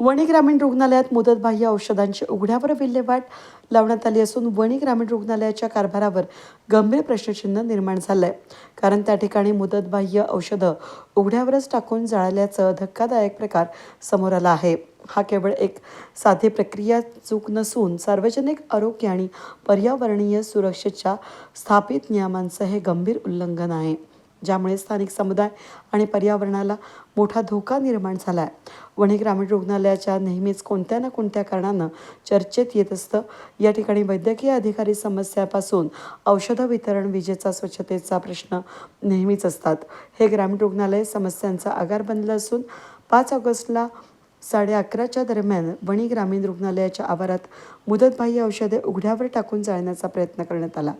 वणी ग्रामीण रुग्णालयात मुदतबाह्य औषधांची उघड्यावर विल्हेवाट लावण्यात आली असून वणी ग्रामीण रुग्णालयाच्या कारभारावर गंभीर प्रश्नचिन्ह निर्माण झालं आहे कारण त्या ठिकाणी मुदतबाह्य औषधं उघड्यावरच टाकून जाळल्याचं धक्कादायक प्रकार समोर आला आहे. हा केवळ एक साधी प्रक्रिया चूक नसून सार्वजनिक आरोग्य आणि पर्यावरणीय सुरक्षेच्या स्थापित नियमांचं हे गंभीर उल्लंघन आहे. ज्यामुळे स्थानिक समुदाय आणि पर्यावरणाला मोठा धोका निर्माण झाला आहे वणी ग्रामीण रुग्णालयाच्या नेहमीच कोणत्या ना कोणत्या कारणानं चर्चेत येत असतं या ठिकाणी वैद्यकीय अधिकारी समस्यापासून औषधं वितरण विजेचा स्वच्छतेचा प्रश्न नेहमीच असतात. हे ग्रामीण रुग्णालय समस्यांचा आगार बनलं असून पाच ऑगस्टला साडे अकराच्या दरम्यान वणी ग्रामीण रुग्णालयाच्या आवारात मुदतबाह्य औषधे उघड्यावर टाकून जाळण्याचा प्रयत्न करण्यात आला.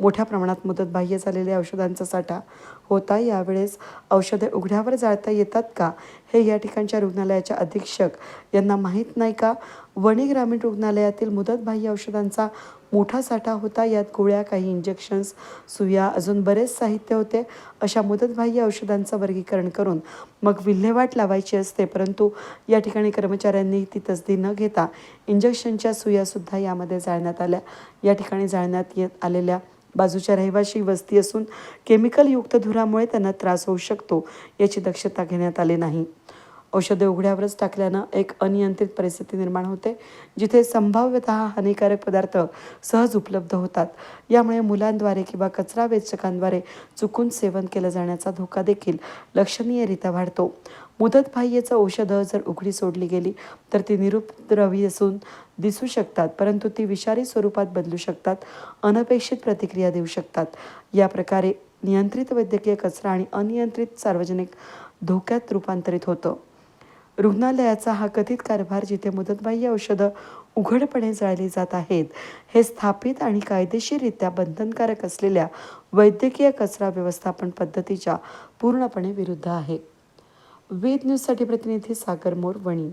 मोठ्या प्रमाणात मुदतबाह्य झालेल्या औषधांचा साठा होता. यावेळेस औषधे उघड्यावर जाळता येतात का हे या ठिकाणच्या रुग्णालयाच्या अधीक्षक यांना माहीत नाही का? वणी ग्रामीण रुग्णालयातील मुदतबाह्य औषधांचा मोठा साठा होता. यात गोळ्या काही इंजेक्शन्स सुया अजून बरेच साहित्य होते. अशा मुदतबाह्य औषधांचं वर्गीकरण करून मग विल्हेवाट लावायची असते परंतु या ठिकाणी कर्मचाऱ्यांनी ती तसदी न घेता इंजेक्शनच्या सुयासुद्धा यामध्ये जाळण्यात आल्या. या ठिकाणी जाळण्यात येत आलेल्या बाजूच्या रहिवाशी वस्ती असून केमिकलयुक्त धुरामुळे त्यांना त्रास होऊ शकतो याची दक्षता घेण्यात आली नाही. औषधे उघड्यावरच टाकल्यानं एक अनियंत्रित परिस्थिती निर्माण होते जिथे संभाव्यतः हानिकारक पदार्थ सहज उपलब्ध होतात. यामुळे मुलांद्वारे किंवा कचरा वेचकांद्वारे चुकून सेवन केलं जाण्याचा धोका देखील लक्षणीयरित्या वाढतो. मुदतबाह्यचं औषधं जर उघडी सोडली गेली तर ती निरुपद्रवी असून दिसू शकतात परंतु ती विषारी स्वरूपात बदलू शकतात अनपेक्षित प्रतिक्रिया देऊ शकतात. या प्रकारे नियंत्रित वैद्यकीय कचरा आणि अनियंत्रित सार्वजनिक धोक्यात रूपांतरित होतं. रुग्णालयाचा हा कथित कारभार जिथे मुदतबाह्य औषधं उघडपणे जाळली जात आहेत हे स्थापित आणि कायदेशीररित्या बंधनकारक असलेल्या वैद्यकीय कचरा व्यवस्थापन पद्धतीच्या पूर्णपणे विरुद्ध आहे. वेद न्यूजसाठी प्रतिनिधी सागर मोर वणी